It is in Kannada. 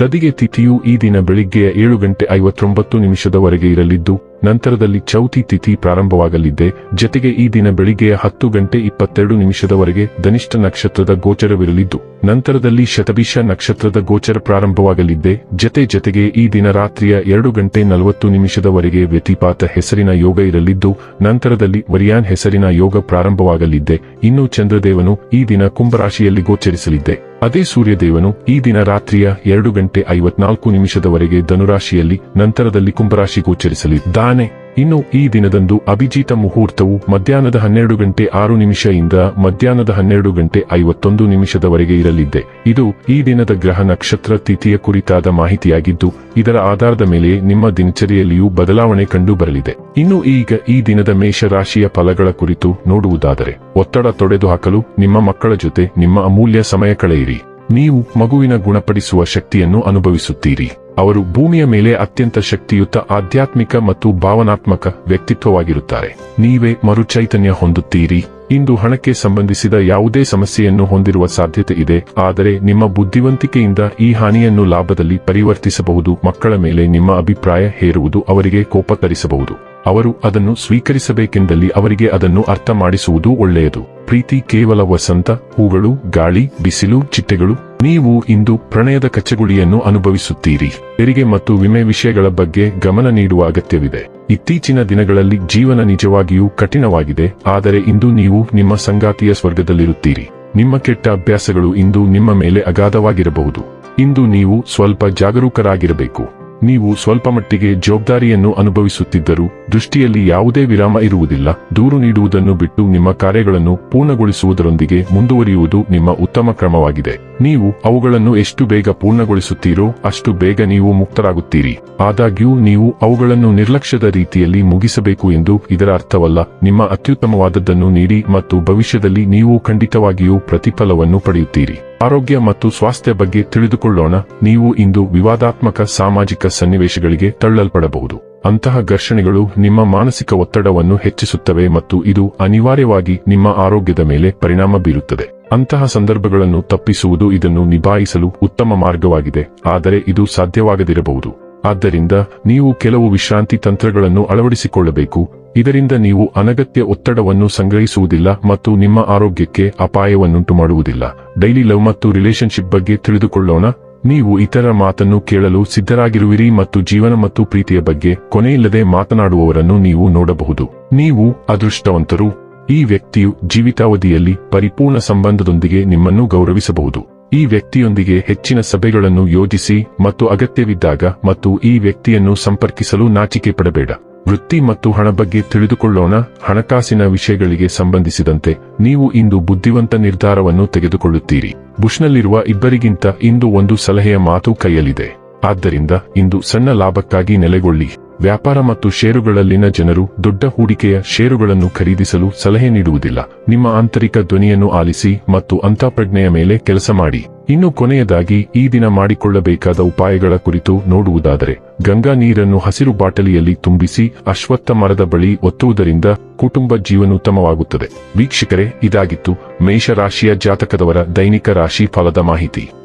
ತದಿಗೆ ತಿಥಿಯು ಈ ದಿನ ಬೆಳಿಗ್ಗೆಯ ಏಳು ಗಂಟೆ ಐವತ್ತೊಂಬತ್ತು ನಿಮಿಷದವರೆಗೆ ಇರಲಿದ್ದು ನಂತರದಲ್ಲಿ ಚೌತಿ ತಿಥಿ ಪ್ರಾರಂಭವಾಗಲಿದ್ದೆ ಜತೆಗೆ ಈ ದಿನ ಬೆಳಿಗ್ಗೆಯ ಹತ್ತು ಗಂಟೆ ಇಪ್ಪತ್ತೆರಡು ನಿಮಿಷದವರೆಗೆ ಧನಿಷ್ಠ ನಕ್ಷತ್ರದ ಗೋಚರವಿರಲಿದ್ದು, ನಂತರದಲ್ಲಿ ಶತಭಿಷ ನಕ್ಷತ್ರದ ಗೋಚರ ಪ್ರಾರಂಭವಾಗಲಿದ್ದೆ ಜತೆ ಜತೆಗೆ ಈ ದಿನ ರಾತ್ರಿಯ ಎರಡು ಗಂಟೆ ನಲವತ್ತು ನಿಮಿಷದವರೆಗೆ ವ್ಯತಿಪಾತ ಹೆಸರಿನ ಯೋಗ ಇರಲಿದ್ದು, ನಂತರದಲ್ಲಿ ವರಿಯಾನ್ ಹೆಸರಿನ ಯೋಗ ಪ್ರಾರಂಭವಾಗಲಿದ್ದೆ ಇನ್ನು ಚಂದ್ರದೇವನು ಈ ದಿನ ಕುಂಭರಾಶಿಯಲ್ಲಿ ಗೋಚರಿಸಲಿದ್ದೆ ಅದೇ ಸೂರ್ಯದೇವನು ಈ ದಿನ ರಾತ್ರಿಯ ಎರಡು ಗಂಟೆ ಐವತ್ನಾಲ್ಕು ನಿಮಿಷದವರೆಗೆ ಧನುರಾಶಿಯಲ್ಲಿ, ನಂತರದಲ್ಲಿ ಕುಂಭರಾಶಿ ಗೋಚರಿಸಲಿದ್ದಾನೆ ಇನ್ನು ಈ ದಿನದಂದು ಅಭಿಜಿತ ಮುಹೂರ್ತವು ಮಧ್ಯಾಹ್ನದ ಹನ್ನೆರಡು ಗಂಟೆ ಆರು ನಿಮಿಷದಿಂದ ಮಧ್ಯಾಹ್ನದ ಹನ್ನೆರಡು ಗಂಟೆ ಐವತ್ತೊಂದು ನಿಮಿಷದವರೆಗೆ ಇರಲಿದ್ದೆ. ಇದು ಈ ದಿನದ ಗ್ರಹ ನಕ್ಷತ್ರ ತಿಥಿಯ ಕುರಿತಾದ ಮಾಹಿತಿಯಾಗಿದ್ದು, ಇದರ ಆಧಾರದ ಮೇಲೆ ನಿಮ್ಮ ದಿನಚರಿಯಲ್ಲಿಯೂ ಬದಲಾವಣೆ ಕಂಡು ಬರಲಿದೆ ಇನ್ನು ಈಗ ಈ ದಿನದ ಮೇಷ ರಾಶಿಯ ಫಲಗಳ ಕುರಿತು ನೋಡುವುದಾದರೆ, ಒತ್ತಡ ತೊಡೆದು ಹಾಕಲು ನಿಮ್ಮ ಮಕ್ಕಳ ಜೊತೆ ನಿಮ್ಮ ಅಮೂಲ್ಯ ಸಮಯ ಕಳೆಯಿರಿ. ನೀವು ಮಗುವಿನ ಗುಣಪಡಿಸುವ ಶಕ್ತಿಯನ್ನು ಅನುಭವಿಸುತ್ತೀರಿ. ಅವರು ಭೂಮಿಯ ಮೇಲೆ ಅತ್ಯಂತ ಶಕ್ತಿಯುತ, ಆಧ್ಯಾತ್ಮಿಕ ಮತ್ತು ಭಾವನಾತ್ಮಕ ವ್ಯಕ್ತಿತ್ವವಾಗಿರುತ್ತಾರೆ. ನೀವೇ ಮರುಚೈತನ್ಯ ಹೊಂದುತ್ತೀರಿ. ಇಂದು ಹಣಕ್ಕೆ ಸಂಬಂಧಿಸಿದ ಯಾವುದೇ ಸಮಸ್ಯೆಯನ್ನು ಹೊಂದಿರುವ ಸಾಧ್ಯತೆ ಇದೆ. ಆದರೆ ನಿಮ್ಮ ಬುದ್ಧಿವಂತಿಕೆಯಿಂದ ಈ ಹಾನಿಯನ್ನು ಲಾಭದಲ್ಲಿ ಪರಿವರ್ತಿಸಬಹುದು. ಮಕ್ಕಳ ಮೇಲೆ ನಿಮ್ಮ ಅಭಿಪ್ರಾಯ ಹೇರುವುದು ಅವರಿಗೆ ಕೋಪ ತರಿಸಬಹುದು ಅವರು ಅದನ್ನು ಸ್ವೀಕರಿಸಬೇಕೆಂದಲ್ಲಿ ಅವರಿಗೆ ಅದನ್ನು ಅರ್ಥ ಮಾಡಿಸುವುದು ಒಳ್ಳೆಯದು. ಪ್ರೀತಿ ಕೇವಲ ವಸಂತ, ಹೂಗಳು, ಗಾಳಿ, ಬಿಸಿಲು, ಚಿಟ್ಟೆಗಳು, ನೀವು ಇಂದು ಪ್ರಣಯದ ಕಚ್ಚಗುಳಿಯನ್ನು ಅನುಭವಿಸುತ್ತೀರಿ. ತೆರಿಗೆ ಮತ್ತು ವಿಮೆ ವಿಷಯಗಳ ಬಗ್ಗೆ ಗಮನ ನೀಡುವ ಅಗತ್ಯವಿದೆ. ಇತ್ತೀಚಿನ ದಿನಗಳಲ್ಲಿ ಜೀವನ ನಿಜವಾಗಿಯೂ ಕಠಿಣವಾಗಿದೆ, ಆದರೆ ಇಂದು ನೀವು ನಿಮ್ಮ ಸಂಗಾತಿಯ ಸ್ವರ್ಗದಲ್ಲಿರುತ್ತೀರಿ. ನಿಮ್ಮ ಕೆಟ್ಟ ಅಭ್ಯಾಸಗಳು ಇಂದು ನಿಮ್ಮ ಮೇಲೆ ಅಗಾಧವಾಗಿರಬಹುದು. ಇಂದು ನೀವು ಸ್ವಲ್ಪ ಜಾಗರೂಕರಾಗಿರಬೇಕು. ನೀವು ಸ್ವಲ್ಪ ಮಟ್ಟಿಗೆ ಜವಾಬ್ದಾರಿಯನ್ನು ಅನುಭವಿಸುತ್ತಿದ್ದರೂ ದೃಷ್ಟಿಯಲ್ಲಿ ಯಾವುದೇ ವಿರಾಮ ಇರುವುದಿಲ್ಲ. ದೂರು ನೀಡುವುದನ್ನು ಬಿಟ್ಟು ನಿಮ್ಮ ಕಾರ್ಯಗಳನ್ನು ಪೂರ್ಣಗೊಳಿಸುವುದರೊಂದಿಗೆ ಮುಂದುವರಿಯುವುದು ನಿಮ್ಮ ಉತ್ತಮ ಕ್ರಮವಾಗಿದೆ. ನೀವು ಅವುಗಳನ್ನು ಎಷ್ಟು ಬೇಗ ಪೂರ್ಣಗೊಳಿಸುತ್ತೀರೋ ಅಷ್ಟು ಬೇಗ ನೀವು ಮುಕ್ತರಾಗುತ್ತೀರಿ. ಆದಾಗ್ಯೂ ನೀವು ಅವುಗಳನ್ನು ನಿರ್ಲಕ್ಷ್ಯದ ರೀತಿಯಲ್ಲಿ ಮುಗಿಸಬೇಕು ಎಂದು ಇದರ ಅರ್ಥವಲ್ಲ. ನಿಮ್ಮ ಅತ್ಯುತ್ತಮವಾದದ್ದನ್ನು ನೀಡಿ ಮತ್ತು ಭವಿಷ್ಯದಲ್ಲಿ ನೀವು ಖಂಡಿತವಾಗಿಯೂ ಪ್ರತಿಫಲವನ್ನು ಪಡೆಯುತ್ತೀರಿ. ಆರೋಗ್ಯ ಮತ್ತು ಸ್ವಾಸ್ಥ್ಯ ಬಗ್ಗೆ ತಿಳಿದುಕೊಳ್ಳೋಣ. ನೀವು ಇಂದು ವಿವಾದಾತ್ಮಕ ಸಾಮಾಜಿಕ ಸನ್ನಿವೇಶಗಳಿಗೆ ತಳ್ಳಲ್ಪಡಬಹುದು. ಅಂತಹ ಘರ್ಷಣೆಗಳು ನಿಮ್ಮ ಮಾನಸಿಕ ಒತ್ತಡವನ್ನು ಹೆಚ್ಚಿಸುತ್ತವೆ ಮತ್ತು ಇದು ಅನಿವಾರ್ಯವಾಗಿ ನಿಮ್ಮ ಆರೋಗ್ಯದ ಮೇಲೆ ಪರಿಣಾಮ ಬೀರುತ್ತದೆ. ಅಂತಹ ಸಂದರ್ಭಗಳನ್ನು ತಪ್ಪಿಸುವುದು ಇದನ್ನು ನಿಭಾಯಿಸಲು ಉತ್ತಮ ಮಾರ್ಗವಾಗಿದೆ, ಆದರೆ ಇದು ಸಾಧ್ಯವಾಗದಿರಬಹುದು. ಆದ್ದರಿಂದ ನೀವು ಕೆಲವು ವಿಶ್ರಾಂತಿ ತಂತ್ರಗಳನ್ನು ಅಳವಡಿಸಿಕೊಳ್ಳಬೇಕು ಇದರಿಂದ ನೀವು ಅನಗತ್ಯ ಒತ್ತಡವನ್ನು ಸಂಗ್ರಹಿಸುವುದಿಲ್ಲ ಮತ್ತು ನಿಮ್ಮ ಆರೋಗ್ಯಕ್ಕೆ ಅಪಾಯವನ್ನುಂಟು ಮಾಡುವುದಿಲ್ಲ ಡೈಲಿ ಲವ್ ಮತ್ತು ರಿಲೇಶನ್ಶಿಪ್ ಬಗ್ಗೆ ತಿಳಿದುಕೊಳ್ಳೋಣ. ನೀವು ಇತರ ಮಾತನ್ನು ಕೇಳಲು ಸಿದ್ಧರಾಗಿರುವಿರಿ ಮತ್ತು ಜೀವನ ಮತ್ತು ಪ್ರೀತಿಯ ಬಗ್ಗೆ ಕೊನೆಯಿಲ್ಲದೆ ಮಾತನಾಡುವವರನ್ನು ನೀವು ನೋಡಬಹುದು. ನೀವು ಅದೃಷ್ಟವಂತರು. ಈ ವ್ಯಕ್ತಿಯು ಜೀವಿತಾವಧಿಯಲ್ಲಿ ಪರಿಪೂರ್ಣ ಸಂಬಂಧದೊಂದಿಗೆ ನಿಮ್ಮನ್ನು ಗೌರವಿಸಬಹುದು. ಈ ವ್ಯಕ್ತಿಯೊಂದಿಗೆ ಹೆಚ್ಚಿನ ಸಭೆಗಳನ್ನು ಯೋಜಿಸಿ ಮತ್ತು ಅಗತ್ಯವಿದ್ದಾಗ ಮತ್ತು ಈ ವ್ಯಕ್ತಿಯನ್ನು ಸಂಪರ್ಕಿಸಲು ನಾಚಿಕೆ ಪಡಬೇಡ. ವೃತ್ತಿ ಮತ್ತು ಹಣ ಬಗ್ಗೆ ತಿಳಿದುಕೊಳ್ಳೋಣ. ಹಣಕಾಸಿನ ವಿಷಯಗಳಿಗೆ ಸಂಬಂಧಿಸಿದಂತೆ ನೀವು ಇಂದು ಬುದ್ಧಿವಂತ ನಿರ್ಧಾರವನ್ನು ತೆಗೆದುಕೊಳ್ಳುತ್ತೀರಿ. ಬುಷ್ನಲ್ಲಿರುವ ಇಬ್ಬರಿಗಿಂತ ಇಂದು ಒಂದು ಸಲಹೆಯ ಮಾತು ಕೈಯಲ್ಲಿದೆ. ಆದ್ದರಿಂದ ಇಂದು ಸಣ್ಣ ಲಾಭಕ್ಕಾಗಿ ನೆಲೆಗೊಳ್ಳಿ. ವ್ಯಾಪಾರ ಮತ್ತು ಷೇರುಗಳಲ್ಲಿನ ಜನರು ದೊಡ್ಡ ಹೂಡಿಕೆಯ ಷೇರುಗಳನ್ನು ಖರೀದಿಸಲು ಸಲಹೆ ನೀಡುವುದಿಲ್ಲ. ನಿಮ್ಮ ಆಂತರಿಕ ಧ್ವನಿಯನ್ನು ಆಲಿಸಿ ಮತ್ತು ಅಂತಃಪ್ರಜ್ಞೆಯ ಮೇಲೆ ಕೆಲಸ ಮಾಡಿ. ಇನ್ನು ಕೊನೆಯದಾಗಿ, ಈ ದಿನ ಮಾಡಿಕೊಳ್ಳಬೇಕಾದ ಉಪಾಯಗಳ ಕುರಿತು ನೋಡುವುದಾದರೆ, ಗಂಗಾ ನೀರನ್ನು ಹಸಿರು ಬಾಟಲಿಯಲ್ಲಿ ತುಂಬಿಸಿ ಅಶ್ವತ್ಥ ಮರದ ಬಳಿ ಒತ್ತುವುದರಿಂದ ಕುಟುಂಬ ಜೀವನೋತ್ತಮವಾಗುತ್ತದೆ. ವೀಕ್ಷಕರೇ, ಇದಾಗಿತ್ತು ಮೇಷರಾಶಿಯ ಜಾತಕದವರ ದೈನಿಕ ರಾಶಿ ಫಲದ ಮಾಹಿತಿ.